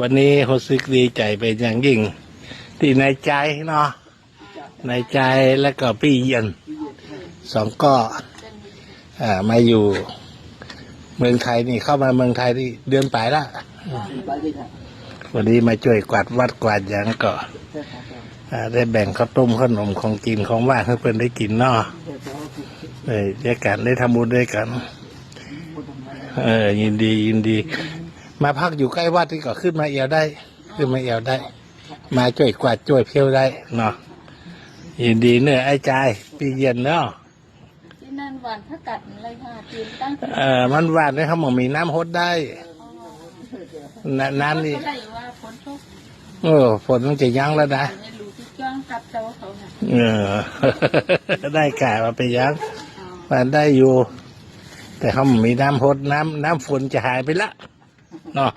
วันนี้รู้สึกดีใจเป็นอย่างยิ่ง ที่ในใจเนาะในใจแล้วก็พี่เยียนสองก็อมาอยู่ เมืองไทยนี่เข้ามาเมืองไทยที่เดือนปลายละวันนี้มาช่วยกวาดวัดกวาดอย่างก็ได้แบ่งข้าวต้มขนมของกินของว่างให้เพื่อนได้กินเนาะเออด้กันได้ทำบุญด้วยกัน เออยินดียินดี มาพักอยู่ใกล้วัดที่ก็ขึ้นมาเอวได้ ขึ้นมาเอวได้ มาช่วยกวาดช่วยเพี้ยวได้เนาะยินดีเนื้อะไอ้ใจายปีเย็นเนาะที่นั่นหวานพักกัดอะไรค่ะจีนตั้งแต่เออมันหวานเลยเขาบอกมีน้ำฮดได้นน้ำนี่ก็ได้ว่าฝนตกเออฝนมันจะยั้งแล้วนะไม่รู้ที่จ้องกับเจ้าเขาค่ะเออ ได้กะมาไปยั้งมันได้อยู่ แต่เขาบอกมีน้ำฮดน้ำน้ำฝนจะหายไปละ เนาะ